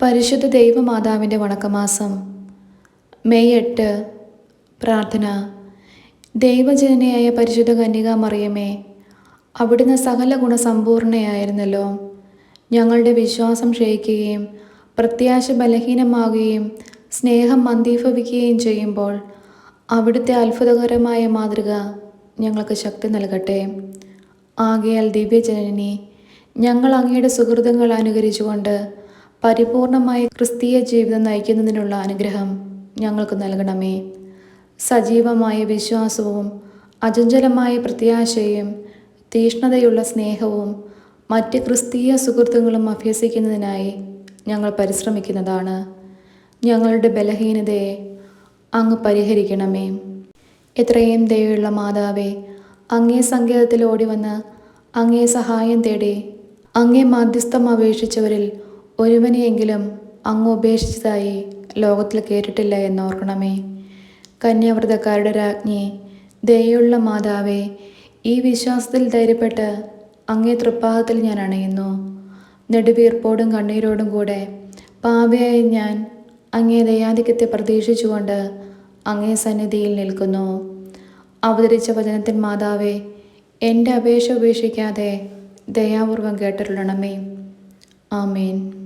പരിശുദ്ധ ദൈവമാതാവിന്റെ വണക്കമാസം മെയ് എട്ട് പ്രാർത്ഥന. ദൈവജനനയായ പരിശുദ്ധ കന്യക മറിയമേ അവിടുന്ന് സകല ഗുണസമ്പൂർണയായിരുന്നല്ലോ. ഞങ്ങളുടെ വിശ്വാസം ക്ഷയിക്കുകയും പ്രത്യാശ ബലഹീനമാകുകയും സ്നേഹം മന്ദീഭവിക്കുകയും ചെയ്യുമ്പോൾ അവിടുത്തെ അത്ഭുതകരമായ മാതൃക ഞങ്ങൾക്ക് ശക്തി നൽകട്ടെ. ആകയാൽ ദിവ്യജനനി ഞങ്ങൾ അങ്ങയുടെ സുഹൃത്തുക്കൾ അനുകരിച്ചുകൊണ്ട് പരിപൂർണമായ ക്രിസ്തീയ ജീവിതം നയിക്കുന്നതിനുള്ള അനുഗ്രഹം ഞങ്ങൾക്ക് നൽകണമേ. സജീവമായ വിശ്വാസവും അചഞ്ചലമായ പ്രത്യാശയും തീഷ്ണതയുള്ള സ്നേഹവും മറ്റ് ക്രിസ്തീയ സുഹൃത്തുക്കളും അഭ്യസിക്കുന്നതിനായി ഞങ്ങൾ പരിശ്രമിക്കുന്നതാണ്. ഞങ്ങളുടെ ബലഹീനതയെ അങ്ങ് പരിഹരിക്കണമേ. എത്രയും ദയുള്ള മാതാവേ അങ്ങേ സങ്കേതത്തിൽ ഓടിവന്ന് അങ്ങേ സഹായം തേടി അങ്ങേ മാധ്യസ്ഥം അപേക്ഷിച്ചവരിൽ ഒരുവനെയെങ്കിലും അങ്ങ് ഉപേക്ഷിച്ചതായി ലോകത്തിൽ കേട്ടിട്ടില്ല എന്നോർക്കണമേ. കന്യാവ്രതക്കാരുടെ രാജ്ഞി ദയുള്ള മാതാവേ ഈ വിശ്വാസത്തിൽ ധൈര്യപ്പെട്ട് അങ്ങേ തൃപ്പാഹത്തിൽ ഞാൻ അണയുന്നു. നെടുവീർപ്പോടും കണ്ണീരോടും കൂടെ പാവയായി ഞാൻ അങ്ങേ ദയാധിക്യത്തെ പ്രതീക്ഷിച്ചുകൊണ്ട് അങ്ങേ സന്നിധിയിൽ നിൽക്കുന്നു. അവതരിച്ച വചനത്തിൻ മാതാവേ എന്റെ അപേക്ഷ ഉപേക്ഷിക്കാതെ ദയാപൂർവം കേട്ടിട്ടുള്ളണമേ ആമേൻ.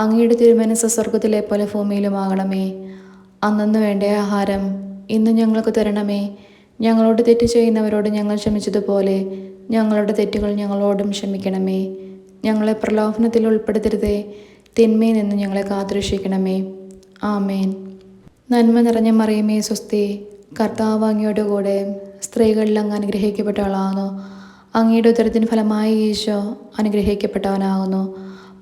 അങ്ങയുടെ തിരുമനസ് സ്വർഗത്തിലെ പോലെ ഭൂമിയിലുമാകണമേ. അന്നു വേണ്ട ആഹാരം. ഇന്ന് ഞങ്ങൾക്ക് തരണമേ. ഞങ്ങളോട് തെറ്റ് ചെയ്യുന്നവരോട് ഞങ്ങൾ ക്ഷമിച്ചതുപോലെ ഞങ്ങളുടെ തെറ്റുകൾ ഞങ്ങളോടും ക്ഷമിക്കണമേ. ഞങ്ങളെ പ്രലോഭനത്തിൽ ഉൾപ്പെടുത്തരുതേ. തിന്മയിൽ നിന്ന് ഞങ്ങളെ കാത്തുരക്ഷിക്കണമേ. ആമേൻ. നന്മ നിറഞ്ഞ മറിയമേ സ്വസ്തി. കർത്താവ് കൂടെ സ്ത്രീകളിൽ അങ്ങ് അനുഗ്രഹിക്കപ്പെട്ടവളാകുന്നു. അങ്ങയുടെ ഉത്തരത്തിന് ഫലമായി ഈശോ അനുഗ്രഹിക്കപ്പെട്ടവനാകുന്നു.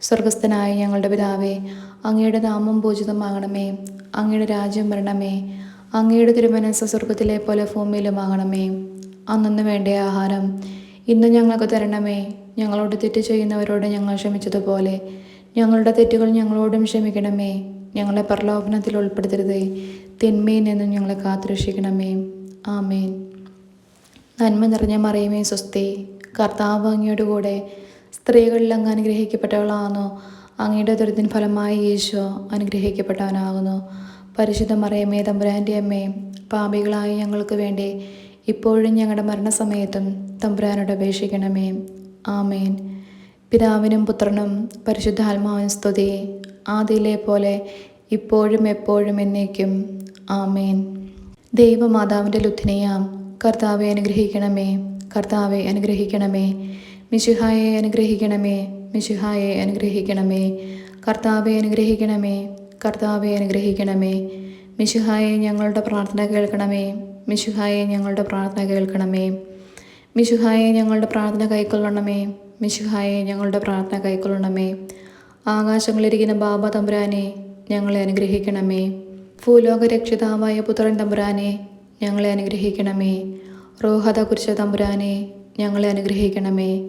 സ്വർഗസ്ഥനായ ഞങ്ങളുടെ പിതാവേ അങ്ങയുടെ നാമം പൂജിതമാകണമേ അങ്ങയുടെ രാജ്യം വരണമേ അങ്ങയുടെ തിരുമനസ് സ്വർഗത്തിലെ പോലെ ഭൂമിയിലുമാകണമേ. അന്നു വേണ്ട ആഹാരം. ഇന്ന് ഞങ്ങൾക്ക് തരണമേ. ഞങ്ങളോട് തെറ്റ് ചെയ്യുന്നവരോട് ഞങ്ങൾ ക്ഷമിച്ചതുപോലെ. ഞങ്ങളുടെ തെറ്റുകൾ ഞങ്ങളോടും ക്ഷമിക്കണമേ. ഞങ്ങളെ പ്രലോഭനത്തിൽ ഉൾപ്പെടുത്തരുതേ. തിന്മയിൽ നിന്നും ഞങ്ങളെ കാത്തുരക്ഷിക്കണമേ. ആമേൻ. നന്മ നിറഞ്ഞ മറിയമേ സ്വസ്തി. കർത്താവ് അങ്ങയുടെ കൂടെ സ്ത്രീകളിൽ അങ്ങ് അനുഗ്രഹിക്കപ്പെട്ടവളാകുന്നു. അങ്ങയുടെ ദുരിതത്തിന് ഫലമായി യേശോ അനുഗ്രഹിക്കപ്പെട്ടവനാകുന്നു. പരിശുദ്ധ മറിയമേ തമ്പുരാന്റെ അമ്മേ പാപികളായ ഞങ്ങൾക്ക് വേണ്ടി. ഇപ്പോഴും ഞങ്ങളുടെ മരണസമയത്തും തമ്പുരാനോട് അപേക്ഷിക്കണമേ. ആമേൻ. പിതാവിനും പുത്രനും പരിശുദ്ധാത്മാവിനും സ്തുതി. ആദിയിലെ പോലെ ഇപ്പോഴും എപ്പോഴും എന്നേക്കും. ആമേൻ. ദൈവമാതാവിന്റെ ലുദ്ധിനെയാം കർത്താവെ അനുഗ്രഹിക്കണമേ. കർത്താവെ അനുഗ്രഹിക്കണമേ. മിശിഹായെ അനുഗ്രഹിക്കണമേ മിശിഹായെ അനുഗ്രഹിക്കണമേ കർത്താവെ അനുഗ്രഹിക്കണമേ കർത്താവെ അനുഗ്രഹിക്കണമേ. മിശുഹായെ ഞങ്ങളുടെ പ്രാർത്ഥന കേൾക്കണമേ മിശുഹായെ ഞങ്ങളുടെ പ്രാർത്ഥന കേൾക്കണമേ. മിശുഹായെ ഞങ്ങളുടെ പ്രാർത്ഥന കൈക്കൊള്ളണമേ മിശുഹായെ ഞങ്ങളുടെ പ്രാർത്ഥന കൈക്കൊള്ളണമേ. ആകാശങ്ങളിരിക്കുന്ന ബാബ തമ്പുരാനെ ഞങ്ങളെ അനുഗ്രഹിക്കണമേ. ഭൂലോക രക്ഷിതാവായ പുത്രൻ തമ്പുരാനെ ഞങ്ങളെ അനുഗ്രഹിക്കണമേ. റോഹത കുരിശ തമ്പുരാനെ ഞങ്ങളെ അനുഗ്രഹിക്കണമേ.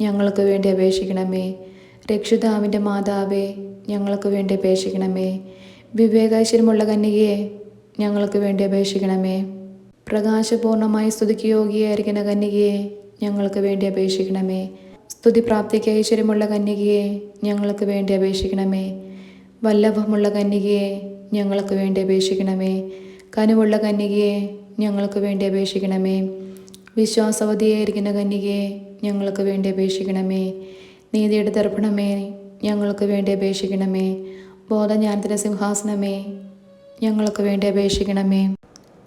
ഞങ്ങൾക്ക് വേണ്ടി അപേക്ഷിക്കണമേ. രക്ഷിതാവിന്റെ മാതാവേ ഞങ്ങൾക്ക് വേണ്ടി അപേക്ഷിക്കണമേ. വിവേകാശ്വരമുള്ള കന്യകയെ ഞങ്ങൾക്ക് വേണ്ടി അപേക്ഷിക്കണമേ. പ്രകാശപൂർണമായി സ്തുതിക്ക് യോഗിയായിരിക്കുന്ന കന്യകയെ ഞങ്ങൾക്ക് വേണ്ടി അപേക്ഷിക്കണമേ. സ്തുതി പ്രാപ്തിക്ക് ഐശ്വര്യമുള്ള കന്യകയെ ഞങ്ങൾക്ക് വേണ്ടി അപേക്ഷിക്കണമേ. വല്ലഭമുള്ള കന്യകയെ ഞങ്ങൾക്ക് വേണ്ടി അപേക്ഷിക്കണമേ. കനുവുള്ള കന്യകയെ ഞങ്ങൾക്ക് വേണ്ടി അപേക്ഷിക്കണമേ. വിശ്വാസവതിയായിരിക്കുന്ന കന്യകയെ ഞങ്ങൾക്ക് വേണ്ടി അപേക്ഷിക്കണമേ. നീതിയുടെ ദർപ്പണമേ ഞങ്ങൾക്ക് വേണ്ടി അപേക്ഷിക്കണമേ. ബോധജ്ഞാനത്തിന്റെ സിംഹാസനമേ. ഞങ്ങൾക്ക് വേണ്ടി അപേക്ഷിക്കണമേ.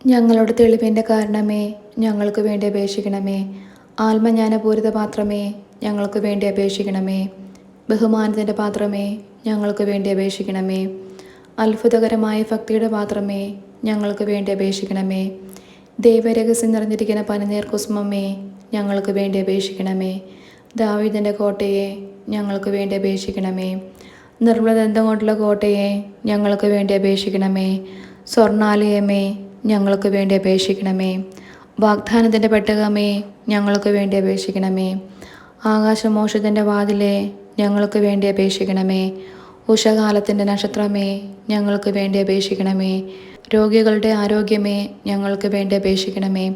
ഞങ്ങളുടെ തെളിവിന്റെ കാരണമേ. ഞങ്ങൾക്ക് വേണ്ടി അപേക്ഷിക്കണമേ. ആത്മജ്ഞാനപൂരിത പാത്രമേ. ഞങ്ങൾക്ക് വേണ്ടി അപേക്ഷിക്കണമേ. ബഹുമാനത്തിന്റെ പാത്രമേ. ഞങ്ങൾക്ക് വേണ്ടി അപേക്ഷിക്കണമേ. അത്ഭുതകരമായ ഭക്തിയുടെ പാത്രമേ. ഞങ്ങൾക്ക് വേണ്ടി അപേക്ഷിക്കണമേ. ദൈവരഹസ്യം നിറഞ്ഞിരിക്കുന്ന പനിനീർ കുസുമമ്മേ ഞങ്ങൾക്ക് വേണ്ടി അപേക്ഷിക്കണമേ. ദാവീദിന്റെ കോട്ടയെ ഞങ്ങൾക്ക് വേണ്ടി അപേക്ഷിക്കണമേ. നിർമ്മലദന്തം കൊണ്ടുള്ള കോട്ടയെ ഞങ്ങൾക്ക് വേണ്ടി അപേക്ഷിക്കണമേ. സ്വർണാലയമേ ഞങ്ങൾക്ക് വേണ്ടി അപേക്ഷിക്കണമേ. വാഗ്ദാനത്തിന്റെ പെട്ടകമേ ഞങ്ങൾക്ക് വേണ്ടി അപേക്ഷിക്കണമേ. ആകാശമോഷത്തിന്റെ വാതിലെ ഞങ്ങൾക്ക് വേണ്ടി അപേക്ഷിക്കണമേ. ഉഷകാലത്തിന്റെ നക്ഷത്രമേ ഞങ്ങൾക്ക് വേണ്ടി അപേക്ഷിക്കണമേ. രോഗികളുടെ ആരോഗ്യമേ ഞങ്ങൾക്ക് വേണ്ടി അപേക്ഷിക്കണമേ.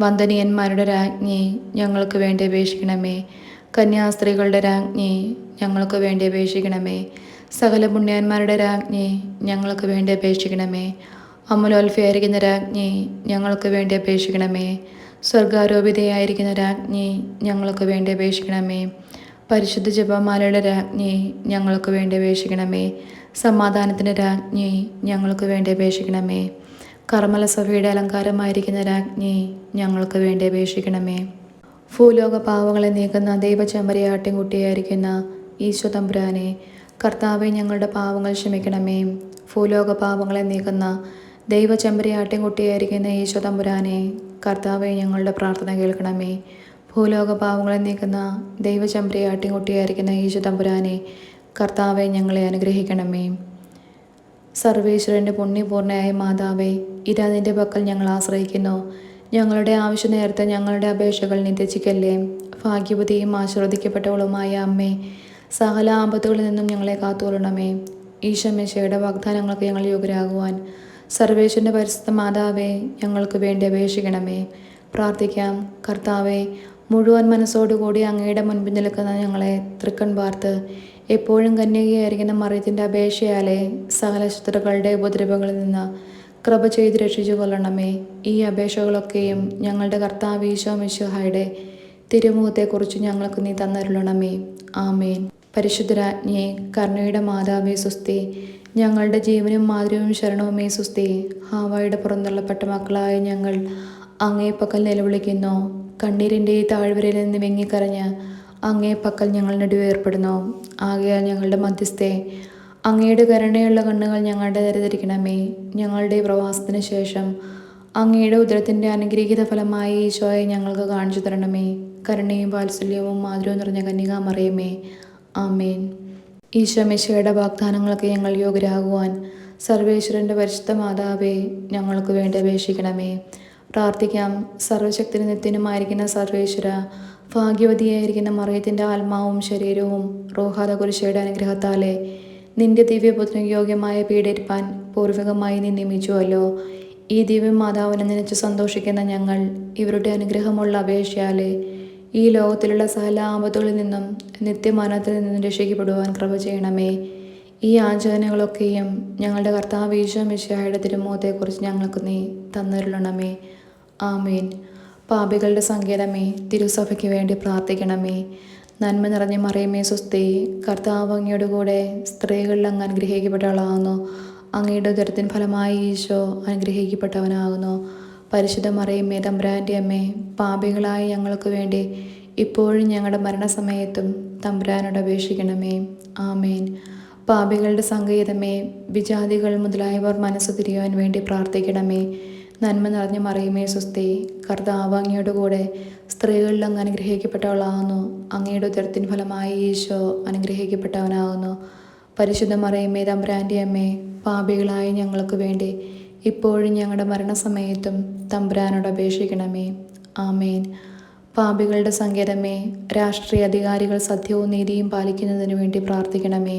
വന്ദനീയന്മാരുടെ രാജ്ഞി ഞങ്ങൾക്ക് വേണ്ടി അപേക്ഷിക്കണമേ. കന്യാസ്ത്രീകളുടെ രാജ്ഞി ഞങ്ങൾക്ക് വേണ്ടി അപേക്ഷിക്കണമേ. സകല പുണ്യന്മാരുടെ രാജ്ഞി ഞങ്ങൾക്ക് വേണ്ടി അപേക്ഷിക്കണമേ. അമലോൽഫയായിരിക്കുന്ന രാജ്ഞി ഞങ്ങൾക്ക് വേണ്ടി അപേക്ഷിക്കണമേ. സ്വർഗാരോപിതയായിരിക്കുന്ന രാജ്ഞി ഞങ്ങൾക്ക് വേണ്ടി അപേക്ഷിക്കണമേ. പരിശുദ്ധ ജപമാലയുടെ രാജ്ഞി ഞങ്ങൾക്ക് വേണ്ടി അപേക്ഷിക്കണമേ. സമാധാനത്തിന്റെ രാജ്ഞി ഞങ്ങൾക്ക് വേണ്ടി അപേക്ഷിക്കണമേ. കർമ്മല സഭയുടെ അലങ്കാരമായിരിക്കുന്ന രാജ്ഞി ഞങ്ങൾക്ക് വേണ്ടി അപേക്ഷിക്കണമേ. ഭൂലോക പാവങ്ങളെ നീക്കുന്ന ദൈവചെമ്പരയാട്ടിൻകുട്ടിയായിരിക്കുന്ന ഈശോ തമ്പുരാനെ കർത്താവെ ഞങ്ങളുടെ പാവങ്ങൾ ക്ഷമിക്കണമേ. ഭൂലോക പാവങ്ങളെ നീക്കുന്ന ദൈവചെമ്പരയാട്ടിൻകുട്ടിയായിരിക്കുന്ന ഈശോ തമ്പുരാനെ കർത്താവെ ഞങ്ങളുടെ പ്രാർത്ഥന കേൾക്കണമേ. ഭൂലോക പാവങ്ങളെ നീക്കുന്ന ദൈവചെമ്പരയാട്ടിൻകുട്ടിയായിരിക്കുന്ന ഈശോ തമ്പുരാനെ കർത്താവെ ഞങ്ങളെ അനുഗ്രഹിക്കണമേ. സർവേശ്വരന്റെ പുണ്യപൂർണയായ മാതാവേ ഇതാ നിന്റെ പക്കൽ ഞങ്ങൾ ആശ്രയിക്കുന്നു. ഞങ്ങളുടെ ആവശ്യം നേരത്തെ ഞങ്ങളുടെ അപേക്ഷകൾ നിത്യച്ചിക്കല്ലേ ഭാഗ്യവതിയും ആശീർവദിക്കപ്പെട്ടവളുമായ അമ്മേ സകല ആപത്തുകളിൽ നിന്നും ഞങ്ങളെ കാത്തുകൊള്ളണമേ. ഈശമേശയുടെ വാഗ്ദാനങ്ങൾക്ക് ഞങ്ങൾ യോഗ്യരാകുവാൻ. സർവേശ്വരന്റെ പരിശുദ്ധ മാതാവേ ഞങ്ങൾക്ക് വേണ്ടി അപേക്ഷിക്കണമേ. പ്രാർത്ഥിക്കാം. കർത്താവെ മുഴുവൻ മനസ്സോടുകൂടി അങ്ങയുടെ മുൻപിൽ നിൽക്കുന്ന ഞങ്ങളെ തൃക്കൺ പാർത്ത് എപ്പോഴും കന്യകയായിരിക്കുന്ന മറിയത്തിന്റെ അപേക്ഷയാലെ സകല ശത്രുക്കളുടെ ഉപദ്രവങ്ങളിൽ നിന്ന് കൃപ ചെയ്ത് രക്ഷിച്ചു കൊള്ളണമേ. ഈ അപേക്ഷകളൊക്കെയും ഞങ്ങളുടെ കർത്താവ് ഈശോ മിശുഹായുടെ തിരുമുഖത്തെക്കുറിച്ച് ഞങ്ങൾക്ക് നീ തന്നരുളണമേ. ആമേൻ. പരിശുദ്ധരാജ്ഞിയെ കർണയുടെ മാതാവേ സുസ്തി ഞങ്ങളുടെ ജീവനും മാതൃവും ശരണവുമേ സുസ്തി ഹാവായുടെ പുറന്തള്ളപ്പെട്ട മക്കളായ ഞങ്ങൾ അങ്ങേ പക്കൽ നിലവിളിക്കുന്നു. കണ്ണീരിന്റെ താഴ്വരയിൽ നിന്ന് വെങ്ങിക്കരഞ്ഞ് അങ്ങേ പക്കൽ ഞങ്ങൾ നെടുവേർപ്പെടുന്നു. ആകയാൽ ഞങ്ങളുടെ മധ്യസ്ഥെ അങ്ങയുടെ കരുണയുള്ള കണ്ണുകൾ ഞങ്ങളുടെ തരതിരിക്കണമേ ഞങ്ങളുടെ പ്രവാസത്തിന് ശേഷം അങ്ങയുടെ ഉദരത്തിന്റെ അനുഗ്രഹീത ഫലമായി ഈശോയെ ഞങ്ങൾക്ക് കാണിച്ചു തരണമേ. കരുണയും വാത്സല്യവും മാധുര്യവും നിറഞ്ഞ കന്യക മറിയമേ. ആമേൻ. ഈശോ മിശയുടെ ഞങ്ങൾ യോഗ്യരാകുവാൻ സർവേശ്വരന്റെ പരിശുദ്ധ മാതാവേ ഞങ്ങൾക്ക് വേണ്ടി അപേക്ഷിക്കണമേ. പ്രാർത്ഥിക്കാം. സർവശക്തിന് നിത്യനുമായിരിക്കുന്ന സർവേശ്വര ഭാഗ്യവതിയായിരിക്കുന്ന മറിയത്തിന്റെ ആത്മാവും ശരീരവും റോഹാദ കുരിശയുടെ അനുഗ്രഹത്താലെ നിന്റെ ദിവ്യപുത്രന് യോഗ്യമായ പീഡരിപ്പാൻ പൂർവികമായി നീ നിയമിച്ചുവല്ലോ. ഈ ദിവ്യ മാതാവിനെ നനച്ച് സന്തോഷിക്കുന്ന ഞങ്ങൾ ഇവരുടെ അനുഗ്രഹമുള്ള അപേക്ഷയാലെ ഈ ലോകത്തിലുള്ള സകല ആപത്തുകളിൽ നിന്നും നിത്യമരണത്തിൽ നിന്നും രക്ഷിക്കപ്പെടുവാൻ കൃപ ചെയ്യണമേ. ഈ ആചരണകളൊക്കെയും ഞങ്ങളുടെ കർത്താവ് ഈശോ മിശിഹായുടെ തിരുമുഖത്തെക്കുറിച്ച് ഞങ്ങൾക്ക് നീ തന്നിരുളണമേ. ആമീൻ. പാപികളുടെ സങ്കേതമേ തിരുസഭയ്ക്ക് വേണ്ടി പ്രാർത്ഥിക്കണമേ. നന്മ നിറഞ്ഞ മറിയമേ സ്വസ്തി കർത്താവ് അങ്ങയുടെ കൂടെ സ്ത്രീകളിൽ അങ്ങ് അനുഗ്രഹിക്കപ്പെട്ടവളാകുന്നു. അങ്ങയുടെ ഉദരത്തിൻ ഫലമായി ഈശോ അനുഗ്രഹിക്കപ്പെട്ടവനാകുന്നു. പരിശുദ്ധ മറിയമ്മേ തമ്പുരാന്റെ അമ്മേ പാപികളായ ഞങ്ങൾക്ക് വേണ്ടി ഇപ്പോഴും ഞങ്ങളുടെ മരണസമയത്തും തമ്പുരാനോട് അപേക്ഷിക്കണമേ. ആമേൻ. പാപികളുടെ സംഗീതമേ വിജാതികൾ മുതലായവർ മനസ്സ് തിരിയുവാൻ വേണ്ടി പ്രാർത്ഥിക്കണമേ. നന്മ നിറഞ്ഞ മറിയമേ സ്വസ്തി കർത്താവ് അങ്ങയുടെ കൂടെ സ്ത്രീകളിൽ അങ്ങ് അനുഗ്രഹിക്കപ്പെട്ടവളാകുന്നു അങ്ങയുടെ ഉദരത്തിൻ ഫലമായി ഈശോ അനുഗ്രഹിക്കപ്പെട്ടവനാകുന്നു. പരിശുദ്ധ മറിയമ്മേ തമ്പുരാന്റെ അമ്മേ പാപികളായ ഞങ്ങൾക്ക് വേണ്ടി ഇപ്പോഴും ഞങ്ങളുടെ മരണസമയത്തും തമ്പുരാനോട് അപേക്ഷിക്കണമേ. ആമേൻ. പാപികളുടെ സങ്കേതമേ രാഷ്ട്രീയ അധികാരികൾ സത്യവും നീതിയും പാലിക്കുന്നതിനു വേണ്ടി പ്രാർത്ഥിക്കണമേ.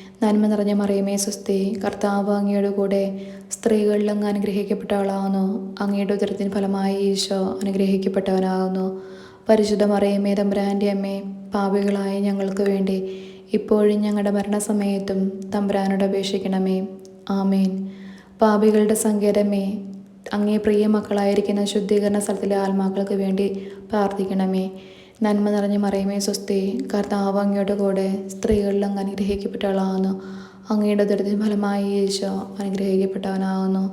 നന്മ നിറഞ്ഞ മറിയമേ സ്വസ്തി കർത്താവ് അങ്ങയുടെ കൂടെ സ്ത്രീകളിൽ അങ്ങ് അനുഗ്രഹിക്കപ്പെട്ടവളാകുന്നു അങ്ങയുടെ ഉദരത്തിന് ഫലമായി ഈശോ അനുഗ്രഹിക്കപ്പെട്ടവനാകുന്നു. പരിശുദ്ധ മറിയമേ തമ്പുരാന്റെ അമ്മേ പാപികളായ ഞങ്ങൾക്ക് വേണ്ടി ഇപ്പോഴും ഞങ്ങളുടെ മരണസമയത്തും തമ്പുരാനോട് അപേക്ഷിക്കണമേ. ആമേൻ. പാപികളുടെ സങ്കേതമേ അങ്ങേ പ്രിയ മക്കളായിരിക്കുന്ന ശുദ്ധീകരണ സ്ഥലത്തിലെ ആത്മാക്കൾക്ക് വേണ്ടി പ്രാർത്ഥിക്കണമേ. നന്മ നിറഞ്ഞ മറിയമേ സ്വസ്തി കർത്താവ് അങ്ങയുടെ കൂടെ സ്ത്രീകളിൽ അങ്ങ് അനുഗ്രഹിക്കപ്പെട്ടവളാകുന്നു. അങ്ങയുടെ ദുരിതത്തിന് ഫലമായി യേശോ അനുഗ്രഹിക്കപ്പെട്ടവനാകുന്നു.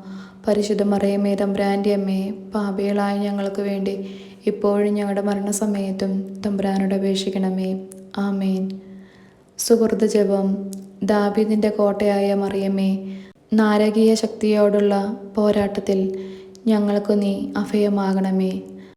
പരിശുദ്ധ മറിയമേ തമ്പുരാന്റെ അമ്മേ പാപികളായ ഞങ്ങൾക്ക് വേണ്ടി ഇപ്പോഴും ഞങ്ങളുടെ മരണസമയത്തും തമ്പുരാനോട് അപേക്ഷിക്കണമേ. ആമേൻ. സുഹൃത്ത് ജപം. ദാബിദിന്റെ കോട്ടയായ മറിയമ്മേ നാരകീയ ശക്തിയോടുള്ള പോരാട്ടത്തിൽ ഞങ്ങൾക്ക് നീ അഭയമാകണമേ.